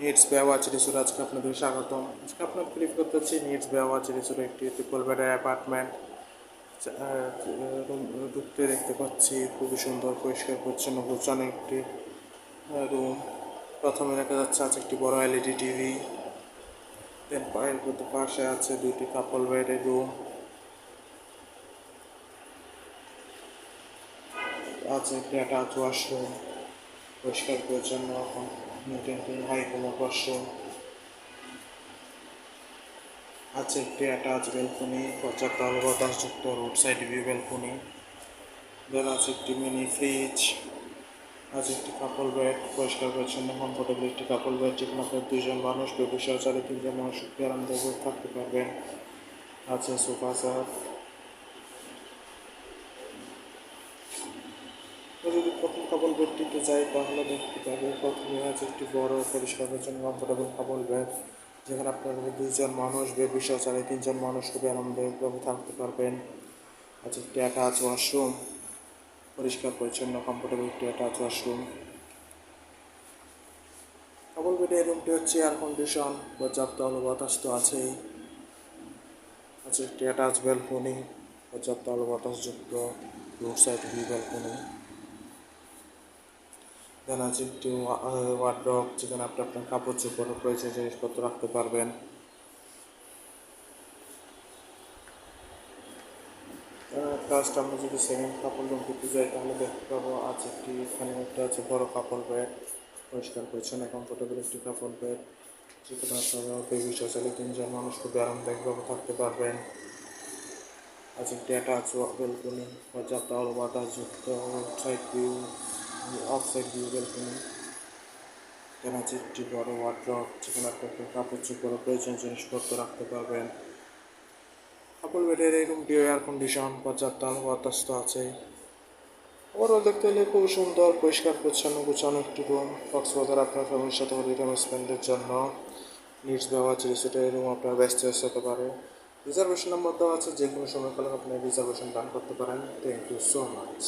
Needs Baywatch resort আজকে আপনাদের স্বাগতম। আজকে আপনার ক্লিক করতে হচ্ছে নিডস বেওয়াচ রিসোর্ট একটি ট্রিপল বেডের অ্যাপার্টমেন্ট। রুম ঢুকতে দেখতে পাচ্ছি, খুবই সুন্দর, পরিষ্কার, পরিচ্ছন্ন, গোছানো একটি রুম। প্রথমে দেখা যাচ্ছে আছে একটি বড় এলইডি টিভি দেন পায়ের পাশে আছে দুইটি কাপল বেডের রুম আছে একটি অ্যাটাচ ওয়াশরুম পরিষ্কার, পরিচ্ছন্ন নিট কমোড ওয়াশরুম আছে একটি অ্যাটাচ ব্যালকনি পর্যাপ্ত আলো বাতাসযুক্ত road side view balcony then আছে একটি মিনি ফ্রিজ আছে একটি কাপল বেড পরিষ্কার, পরিচ্ছন্ন কমফোর্টেবল একটি কাপল বেড যেখানে আপনার দুজন মানুষ ব্যবসা চালে তিনজন মানুষ আরামদায়ক থাকতে পারবেন। আছে সোফা সেট যদি প্রথম কাপল বেডটিতে যাই তাহলে দেখতে পাবো প্রথমে আছে একটি বড় পরিষ্কার পরিচ্ছন্ন কমফোর্টেবল কাপল বেড যেখানে আপনার দুইজন মানুষ বেবি চালে তিনজন মানুষ খুবই আরামদায়কভাবে থাকতে পারবেন। আছে একটি অ্যাটাচ ওয়াশরুম পরিষ্কার পরিচ্ছন্ন কমফোর্টেবল একটি অ্যাটাচ ওয়াশরুম কাপল বেডের রুমটি হচ্ছে এয়ার কন্ডিশন পর্যাপ্ত আলো বাতাস তো আছেই। আছে একটি অ্যাটাচ ব্যালকনি পর্যাপ্ত আলো বাতাসযুক্ত road side view balcony then আছে একটি ওয়ার্ড্রপ যেখানে আপনি আপনার কাপড় চোপড় প্রয়োজনীয় জিনিসপত্র রাখতে পারবেন। ফার্স্ট আমরা যদি সেকেন্ড কাপড় রুম করতে যাই, তাহলে দেখতে পাবো আছে একটি, এখানে একটা আছে বড় কাপড় বেড পরিষ্কার পরিচ্ছন্ন কমফোর্টেবল একটি কাপড় বেড যেখানে আপনারা বেবি সচালে তিনজন মানুষ খুবই আরামদায়কভাবে থাকতে পারবেন। আছে একটি অ্যাটাচ বেলকনি পর্যাপ্ত আলো বাতাসযুক্ত side view of side view balcony এখানে আছে একটি বড় ওয়ার্ড্রপ যেখানে আপনাকে কাপড় চোপড় প্রয়োজন জিনিসপত্র রাখতে পারবেন। কাপড় বেডের এই রুমটি এয়ার কন্ডিশন পর্যাপ্ত আলো বাতাস তো আছে ওভারঅল দেখতে হলে খুব সুন্দর, পরিষ্কার, পরিচ্ছন্ন, গুছানো একটি রুম কক্সবাজার আপনার ফ্যামিলির সাথে হলিডে টাইম জন্য। নিডস ব্যবহার রিসোর্টে এই রুম আপনার ব্যস্ত হতে পারে। রিজার্ভেশন নাম্বার দেওয়া আছে যে কোনো সময় কালে আপনি রিজার্ভেশন ডান করতে পারেন। Thank you so much